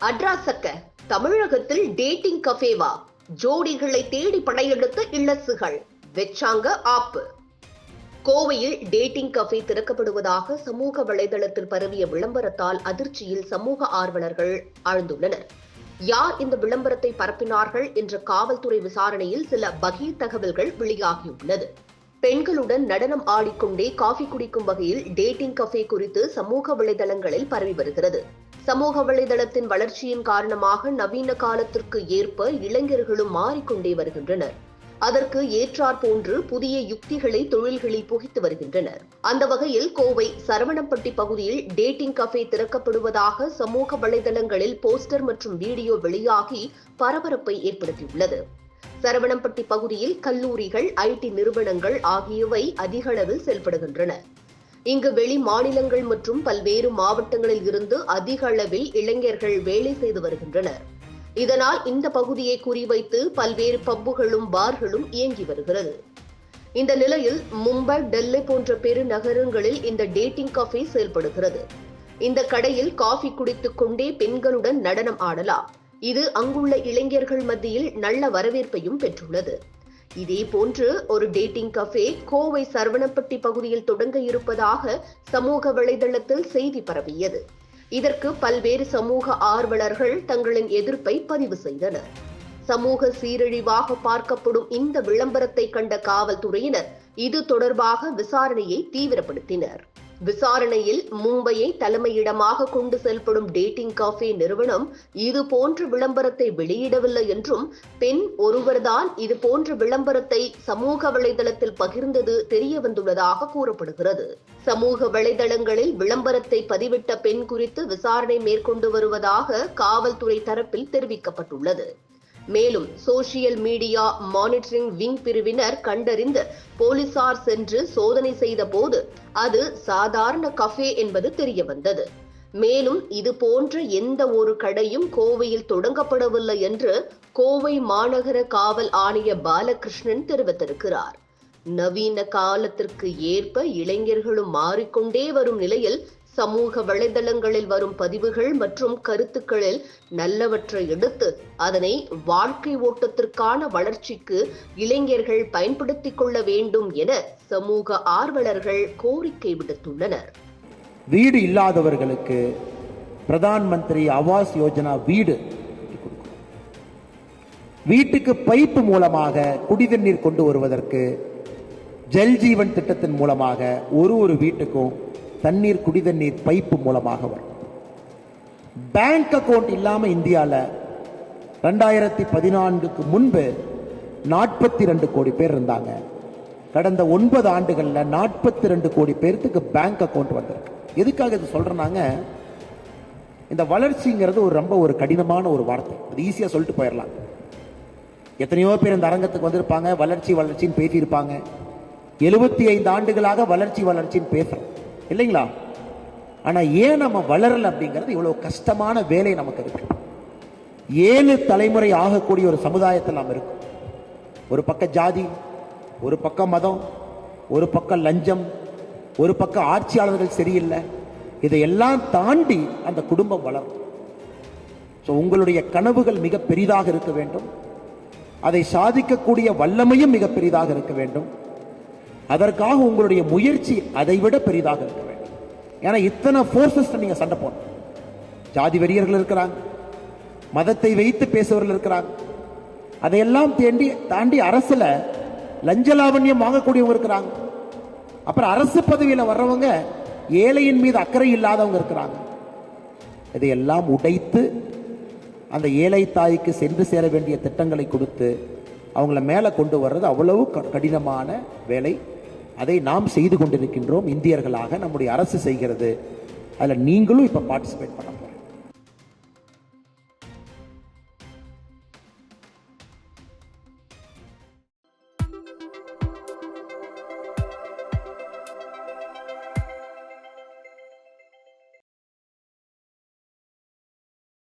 அட்ராசக்க தமிழகத்தில் டேட்டிங் கஃபேவா ஜோடிகளை தேடி படையெடுத்த இல்லசுகள். வெச்சாங்க ஆப்பு. கோவையில் டேட்டிங் கஃபே திறக்கப்படுவதாக சமூக வலைதளத்தில் பரவிய விளம்பரத்தால் அதிர்ச்சியில் சமூக ஆர்வலர்கள் ஆழ்ந்துள்ளனர். யார் இந்த விளம்பரத்தை பரப்பினார்கள் என்ற காவல்துறை விசாரணையில் சில பகீர் தகவல்கள் வெளியாகியுள்ளது. பெண்களுடன் நடனம் ஆடிக்கொண்டே காஃபி குடிக்கும் வகையில் டேட்டிங் கஃபே குறித்து சமூக வலைதளங்களில் பரவி வருகிறது. சமூக வலைதளத்தின் வளர்ச்சியின் காரணமாக நவீன காலத்திற்கு ஏற்ப இளைஞர்களும் மாறிக்கொண்டே வருகின்றனர். அதற்கு ஏற்றாற் போன்று புதிய யுக்திகளை தொழில்களில் புகித்து வருகின்றனர். அந்த வகையில் கோவை சரவணம்பட்டி பகுதியில் டேட்டிங் கஃபே திறக்கப்படுவதாக சமூக வலைதளங்களில் போஸ்டர் மற்றும் வீடியோ வெளியாகி பரபரப்பை ஏற்படுத்தியுள்ளது. சரவணம்பட்டி பகுதியில் கல்லூரிகள் ஐடி நிறுவனங்கள் ஆகியவை அதிகளவில் செயல்படுகின்றன. இங்கு வெளி மாநிலங்கள் மற்றும் பல்வேறு மாவட்டங்களில் இருந்து அதிக அளவில் இளைஞர்கள் வேலை செய்து வருகின்றனர். இதனால் இந்த பகுதியை குறிவைத்து பல்வேறு பப்புகளும் பார்களும் இயங்கி வருகிறது. இந்த நிலையில் மும்பை டெல்லி போன்ற பெருநகரங்களில் இந்த டேட்டிங் காஃபே செயல்படுகிறது. இந்த கடையில் காஃபி குடித்துக் கொண்டே பெண்களுடன் நடனம் ஆடலாம். இது அங்குள்ள இளைஞர்கள் மத்தியில் நல்ல வரவேற்பையும் பெற்றுள்ளது. இதே போன்று ஒரு டேட்டிங் கஃபே கோவை சரவணப்பட்டி பகுதியில் தொடங்க இருப்பதாக சமூக வலைதளத்தில் செய்தி பரவியது. இதற்கு பல்வேறு சமூக ஆர்வலர்கள் தங்களின் எதிர்ப்பை பதிவு செய்தனர். சமூக சீரழிவாக பார்க்கப்படும் இந்த விளம்பரத்தை கண்ட காவல்துறையினர் இது தொடர்பாக விசாரணையை தீவிரப்படுத்தினர். விசாரணையில் மும்பையை தலைமையிடமாக கொண்டு செயல்படும் டேட்டிங் காஃபே நிறுவனம் இது போன்ற விளம்பரத்தை வெளியிடவில்லை என்றும் பெண் ஒருவர்தான் இது போன்ற விளம்பரத்தை சமூக வலைதளத்தில் பகிர்ந்தது தெரிய வந்துள்ளதாக கூறப்படுகிறது. சமூக வலைதளங்களில் விளம்பரத்தை பதிவிட்ட பெண் குறித்து விசாரணை மேற்கொண்டு வருவதாக காவல்துறை தரப்பில் தெரிவிக்கப்பட்டுள்ளது. மேலும் சோசியல் மீடியா மானிட்டரிங் விங் பிரிவினர் கண்டறிந்து போலீசார் சென்று சோதனை செய்த போது அது சாதாரண கஃபே என்பது தெரியவந்தது மேலும் இது போன்ற எந்த ஒரு கடையும் கோவையில் தொடங்கப்படவில்லை என்று கோவை மாநகர காவல் ஆணையர் பாலகிருஷ்ணன் தெரிவித்திருக்கிறார். நவீன காலத்திற்கு ஏற்ப இளைஞர்களும் மாறிக்கொண்டே வரும் நிலையில் சமூக வலைதளங்களில் வரும் பதிவுகள் மற்றும் கருத்துக்களில் நல்லவற்றை எடுத்து அதனை வாழ்க்கை ஓட்டத்திற்கான வளர்ச்சிக்கு இளைஞர்கள் பயன்படுத்திக் கொள்ள வேண்டும் என சமூக ஆர்வலர்கள் கோரிக்கை விடுத்துள்ளனர். வீடு இல்லாதவர்களுக்கு பிரதான் மந்திரி ஆவாஸ் யோஜனா வீடு வீட்டுக்கு பைப்பு மூலமாக குடிதண்ணீர் கொண்டு வருவதற்கு ஜல் ஜீவன் திட்டத்தின் மூலமாக ஒரு ஒரு வீட்டுக்கும் தண்ணீர் குடிதண்ணீர் பைப்பு மூலமாக வரும். பேங்க் அக்கவுண்ட் இல்லாமல் இந்தியாவில் ரெண்டாயிரத்தி பதினான்குக்கு முன்பு நாற்பத்தி ரெண்டு கோடி பேர் இருந்தாங்க. கடந்த ஒன்பது ஆண்டுகளில் நாற்பத்தி ரெண்டு கோடி பேர்த்துக்கு பேங்க் அக்கௌண்ட் வந்திருக்கு. எதுக்காக இது சொல்றேன்னாங்க? இந்த வளர்ச்சிங்கிறது ஒரு ரொம்ப ஒரு கடினமான ஒரு வார்த்தை. அது ஈஸியாக சொல்லிட்டு போயிடலாம். எத்தனையோ பேர் இந்த அரங்கத்துக்கு வந்திருப்பாங்க. வளர்ச்சி வளர்ச்சின்னு பேசியிருப்பாங்க. எழுபத்தி ஐந்து ஆண்டுகளாக வளர்ச்சி வளர்ச்சின்னு பேசுகிறோம் இல்லைங்களா? ஆனால் ஏன் நம்ம வளரல் அப்படிங்கிறது இவ்வளோ கஷ்டமான வேலை நமக்கு இருக்கு. ஏழு தலைமுறை ஆகக்கூடிய ஒரு சமுதாயத்தில் நாம் இருக்கும். ஒரு பக்கம் ஜாதி ஒரு பக்கம் மதம் ஒரு பக்கம் லஞ்சம் ஒரு பக்கம் ஆட்சியாளர்கள் சரியில்லை. இதையெல்லாம் தாண்டி அந்த குடும்பம் வளரும். ஸோ உங்களுடைய கனவுகள் மிக பெரிதாக இருக்க வேண்டும். அதை சாதிக்கக்கூடிய வல்லமையும் மிக பெரிதாக இருக்க வேண்டும். அதற்காக உங்களுடைய முயற்சி அதை விட பெரிதாக இருக்க வேண்டும். ஏன்னா இத்தனை ஃபோர்ஸஸ் நீங்க சண்டை போடணும். ஜாதி வெறியர்கள் இருக்கிறாங்க. மதத்தை வைத்து பேசுவர்கள் இருக்கிறாங்க. அதையெல்லாம் தேண்டி தாண்டி அரசுல லஞ்ச லாவண்யம் வாங்கக்கூடியவங்க இருக்கிறாங்க. அப்புறம் அரசு பதவியில் வர்றவங்க ஏழையின் மீது அக்கறை இல்லாதவங்க இருக்கிறாங்க. இதையெல்லாம் உடைத்து அந்த ஏழை தாய்க்கு சென்று சேர வேண்டிய திட்டங்களை கொடுத்து அவங்கள மேலே கொண்டு வர்றது அவ்வளவு க- கடினமான வேலை. அதை நாம் செய்து கொண்டிருக்கின்றோம் இந்தியர்களாக நம்முடைய அரசு செய்கிறது. அதில் நீங்களும் இப்போ பார்ட்டிசிபேட் பண்ண